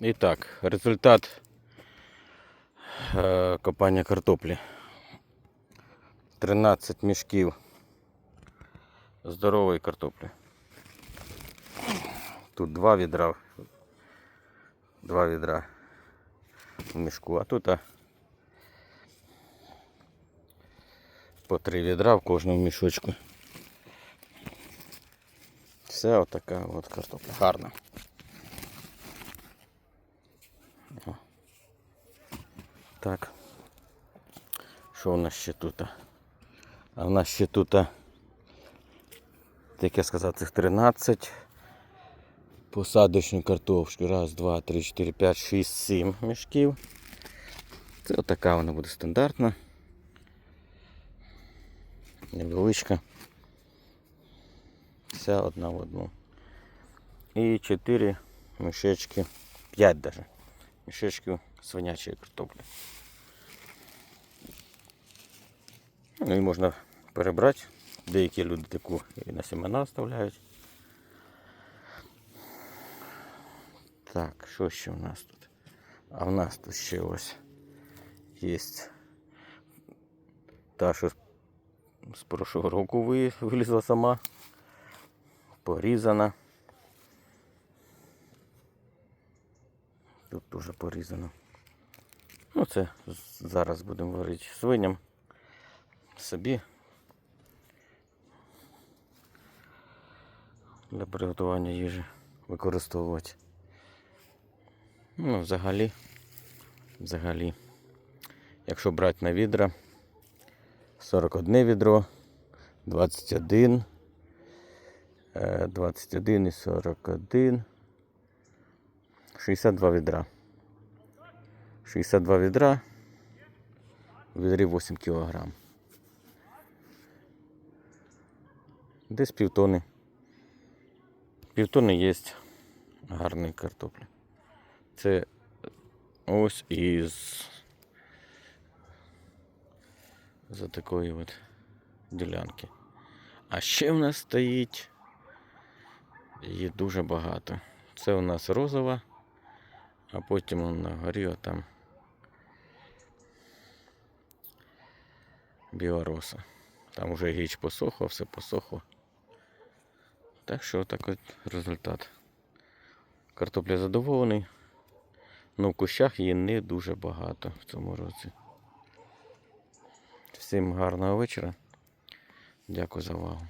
І так, результат е, копання картоплі. 13 мішків здорової картоплі. Тут два відра. Два відра в мішку, а тут а, по три відра в кожному мішочку. Все отака от картопля. Гарна. Так. Що у нас ще тут? А в нас ще тут, як я сказав, цих 13 посадочну картошку. Раз, два, три, чотири, п'ять, шість, сім мішків. Це отака вона буде стандартна. Невеличка. Вся одна в одну. І 4 мішечки, 5 даже мішечків свинячої картоплі. Ну і можна перебрати. Деякі люди таку і на семена оставляють. Так, що ще в нас тут? А в нас тут ще ось є та, що з- прошлого року вилізла сама, порізана. Тут теж порізано. Ну, це зараз будемо варити свиням собі. Для приготування їжі використовувати. Ну, взагалі, взагалі, якщо брати на відра, 41 відро, 21, е, 21 і 41, 62 відра. 62 відра, в відрі 8 кілограм. Десь півтони. Півтони є гарної картоплі. Це ось із за такої от ділянки. А ще в нас стоїть її дуже багато. Це у нас розова, а потім он на горі там білороса. Там вже гіч посохло, все посохло. Так що так от результат. Картопля задоволений. Ну в кущах її не дуже багато в цьому році. Всім гарного вечора. Дякую за увагу.